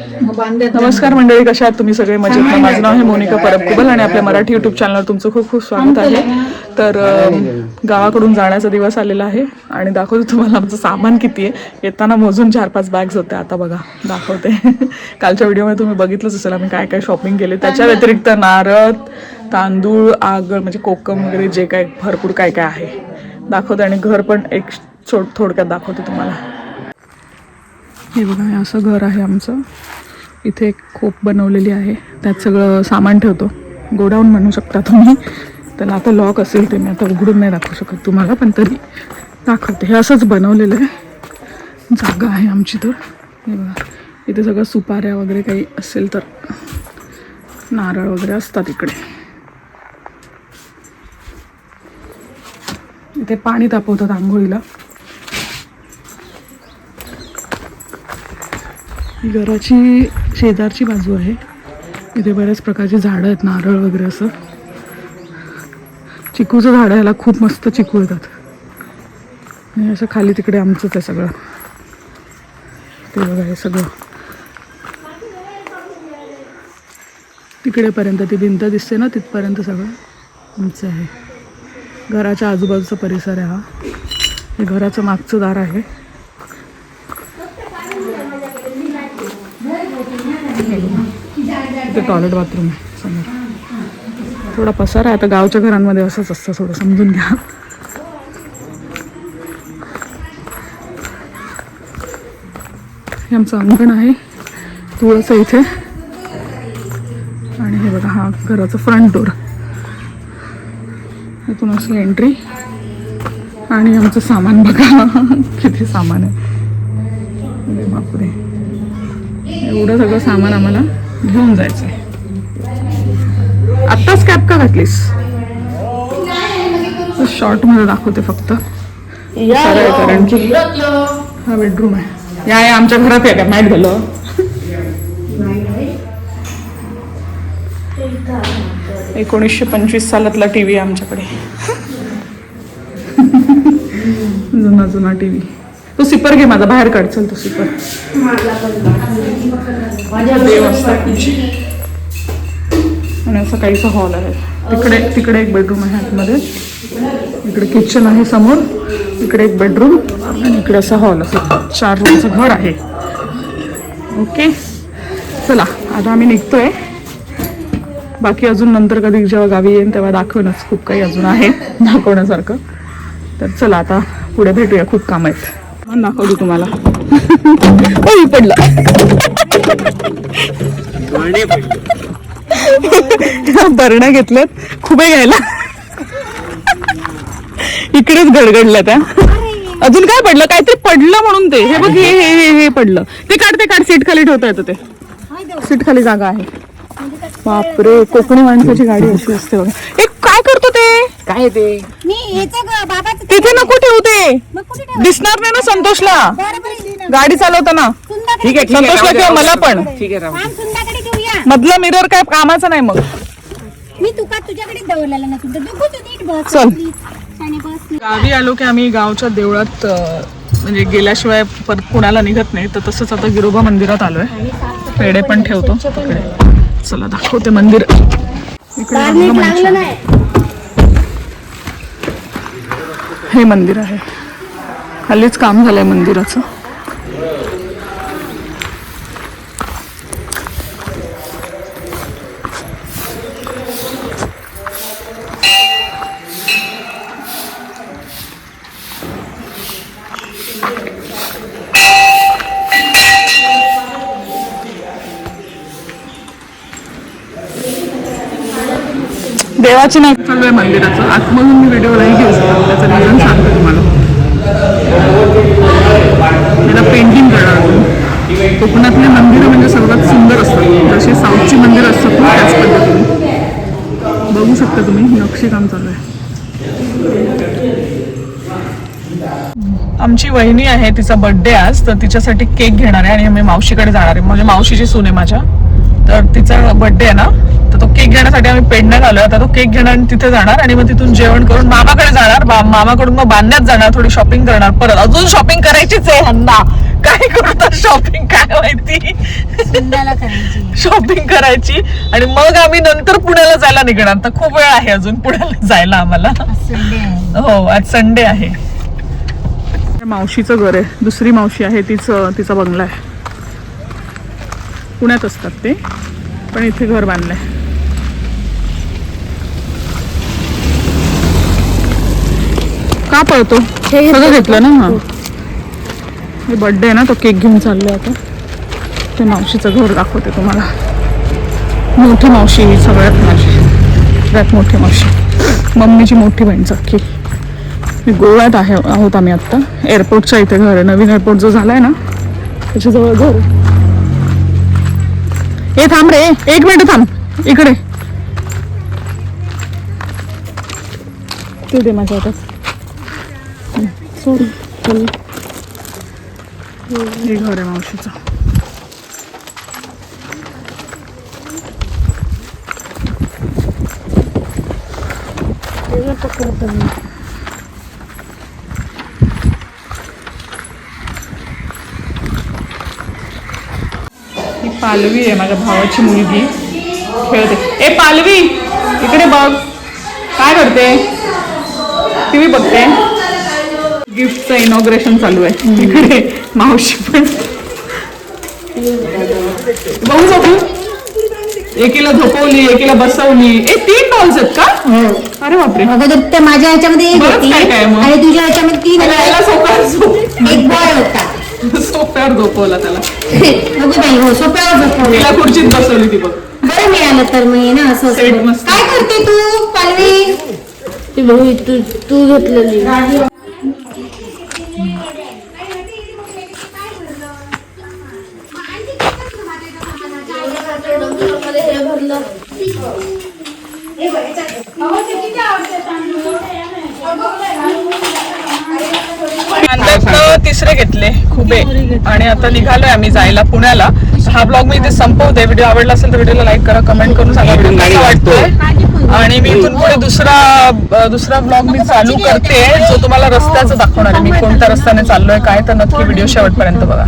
नमस्कार मंडळी कशा आहात तुम्ही? सगळे मजेत. ना? माझं नाव आहे मोनिका परबकुबल आणि आपल्या मराठी युट्यूब चॅनलवर तुमचं खूप खूप स्वागत आहे. तर गावाकडून जाण्याचा दिवस आलेला आहे आणि दाखवते तुम्हाला आमचं सामान किती आहे. येताना मोजून चार पाच बॅग्स होते. आता बघा दाखवते. कालच्या व्हिडिओमध्ये तुम्ही बघितलंच असेल आम्ही काय काय शॉपिंग केले. त्याच्या व्यतिरिक्त नारळ तांदूळ आगळ म्हणजे कोकम वगैरे जे काय भरपूर काय काय आहे. दाखवते आणि घर पण एक छोट थोडक्यात दाखवते तुम्हाला. हे बघा हे असं घर आहे आमचं. इथे एक खोप बनवलेली आहे. त्यात सगळं सामान ठेवतो. गोडाऊन म्हणू शकता तुम्ही. त्याला आता लॉक असेल ते मी आता उघडून नाही दाखवू शकत तुम्हाला पण तरी दाखवते. हे असंच बनवलेलं आहे. जागा आहे आमची तर. हे बघा इथे सगळं सुपाऱ्या वगैरे काही असेल तर नारळ वगैरे असतात इकडे. इथे पाणी तापवतात आंघोळीला. ही घराची शेजारची बाजू आहे. इथे बऱ्याच प्रकारची झाडं आहेत नारळ वगैरे असं. चिकूचं झाड आहे याला खूप मस्त चिकू येतात. आणि असं खाली तिकडे आमचंच आहे सगळं. ते बघा हे सगळं. तिकडेपर्यंत ती भिंत दिसते ना तिथपर्यंत सगळं आमचं आहे. घराच्या आजूबाजूचा परिसर आहे हा. हे घराचं मागचं दार आहे. इथे टॉयलेट बाथरूम आहे समोर. थोडा पसारा आहे आता गावच्या घरांमध्ये असंच असतं थोडं समजून घ्या. हे आमचं अंगण आहे तुळस आहे इथे. आणि हे बघा हा घराचं फ्रंट डोर इथून असं एंट्री आणि आमचं सामान बघा किती सामान आहे. अरे बापरे. एवढं सगळं सामान आम्हाला घेऊन जायचं आहे आत्ताच कॅप का घातलीस? शॉर्टमध्ये दाखवते फक्त. कारण की हा बेडरूम आहे. या या आमच्या घरात आहे का मॅट झालं. एकोणीसशे पंचवीस सालातला टीव्ही आहे आमच्याकडे. जुना जुना टीव्ही तो सिपर घे माझा बाहेर काढ चल तो सिपर आणि असं काहीसा हॉल आहे. तिकडे तिकडे एक बेडरूम आहे आतमध्ये. इकडे किचन आहे समोर. इकडे एक बेडरूम आणि इकडे असं हॉल असं. चार रूमचं घर आहे. ओके चला आता आम्ही निघतोय. बाकी अजून नंतर कधी जेव्हा गावी येईन तेव्हा दाखवणच खूप काही अजून आहे. दाखवण्यासारखं. तर चला आता पुढे भेटूया. खूप काम आहेत. हा, दाखवतो तुम्हाला पडलं. भरण्या घेतल्यात खुबे घ्यायला. इकडेच गडगडल्या त्या. अजून काय पडलं? काहीतरी पडलं म्हणून ते. हे बघ हे हे हे हे पडलं. ते काढ ते काढ. सीट खाली ठेवता येतं ते. सीट खाली जागा आहे. बापरे कोकणी माणसाची गाडी अशी असते बघा. एक काय करतो ते? काय ते. तिथे नको ठेवते? दिसणार नाही ना संतोषला. गाडी चालवताना. ठीक आहे संतोषला किंवा मला. पण. ठीक आहे राहू ठेवूया. मधला मिरर काय कामाचा नाही मग. मी तुका तुझ्याकडे दवरलेला ना तुझं डुबू तू नीट बस चल. please. बस. गावी आलो की आम्ही गावच्या देवळात अं, म्हणजे गेल्याशिवाय परत पुण्याला निघत नाही. तर तसंच आता गिरोबा मंदिरात आलोय. पेढे पण ठेवतो. तिकडे. चला दाखवते मंदिर. इकडे रंगमंच आहे. हे मंदिर आहे. हल्लीच काम झालंय मंदिराचं. देवाची नाही. चालू आहे मंदिराचं. आतमधून मी व्हिडिओ नाही घेऊ शकतो त्याचं रिझन सांगतो तुम्हाला त्याला पेंटिंग करणार तुम्ही कोकणातले मंदिरं म्हणजे सर्वात सुंदर असतात जशी साऊथची मंदिरं असतात ना त्याच पद्धतीने बघू शकता तुम्ही नक्षीकाम चालू आहे आमची वहिनी आहे तिचा बर्थडे आज तर तिच्यासाठी केक घेणार आहे आणि आम्ही मावशीकडे जाणार आहे. म्हणजे मावशीची सून आहे माझ्या. तर तिचा बर्थडे आहे ना तर तो केक घेण्यासाठी आम्ही पेडण्यात आलोय. आता तो केक घेणार आणि तिथे जाणार आणि मग तिथून जेवण करून मामाकडे जाणार. मामाकडून मग बांधण्यात जाणार थोडी शॉपिंग करणार परत. अजून शॉपिंग करायचीच आहे ह्यांना. काय करतात शॉपिंग काय माहिती? शॉपिंग करायची. आणि मग आम्ही नंतर पुण्याला जायला निघणार. तर खूप वेळ आहे अजून पुण्याला जायला आम्हाला. हो आज संडे आहे. मावशीचं घर आहे. दुसरी मावशी आहे तिचं तिचा बंगला आहे. पुण्यात असतात ते पण इथे घर बांधलंय. का पळतो? सगळं घेतलं. ना? हा. हे बर्थडे आहे ना तो केक घेऊन चाललोय आता. ते मावशीचं घर दाखवते तुम्हाला. मोठी मावशी ही सगळ्यात माझी. सगळ्यात मोठी मावशी. मम्मीची मोठी बहीण मी गोव्यात आहे आहोत आम्ही आत्ता. एअरपोर्टच्या इथे घर आहे. नवीन एअरपोर्ट जो झालाय ना त्याच्याजवळ घर ए थांब रे. एक मिनिट थांब. इकडे. ते दे माझ्या हातात. सोड चल. हे घर आहे मावशीचं. ही पालवी आहे माझ्या भावाची मुलगी. खेळते. ए पालवी! इकडे बघ. काय करते? टीव्ही बघते. गिफ्टचं इनॉग्रेशन चालू आहे. इकडे मावशी पण. बघू बघू. एकीला झोपवली एकीला बसवली. ए तीन डॉल्स आहेत का? अरे बापरे. अगोदर ते माझ्या ह्याच्यामध्ये एक बरंच होती काय काय मग. आणि तुझ्या ह्याच्यामध्ये तीन याला झोप एक बॉय होता. सोप्यावर झोपवला त्याला. बघू बाई हो सोप्यावर झोपवलं. तिला खुर्चीत बसवली ती बघ. बरं मिळालं तर मी ना असं सेट असं. मस्त. काय करते तू पालवी? ती भाऊ तू तू घेतलेली कांद्यातनं तिसरे घेतले खुबे. आणि आता निघालोय आम्ही जायला पुण्याला. हा ब्लॉग मी इथे संपवते. व्हिडिओ आवडला असेल तर व्हिडिओला लाईक करा कमेंट करून सांगा व्हिडिओ कसा वाटतोय. आणि मी इथून पुढे दुसरा दुसरा ब्लॉग मी चालू करते. जो तुम्हाला रस्त्याचं दाखवणार आहे. मी कोणत्या रस्त्याने चाललोय काय तर नक्की व्हिडिओ शेवटपर्यंत बघा.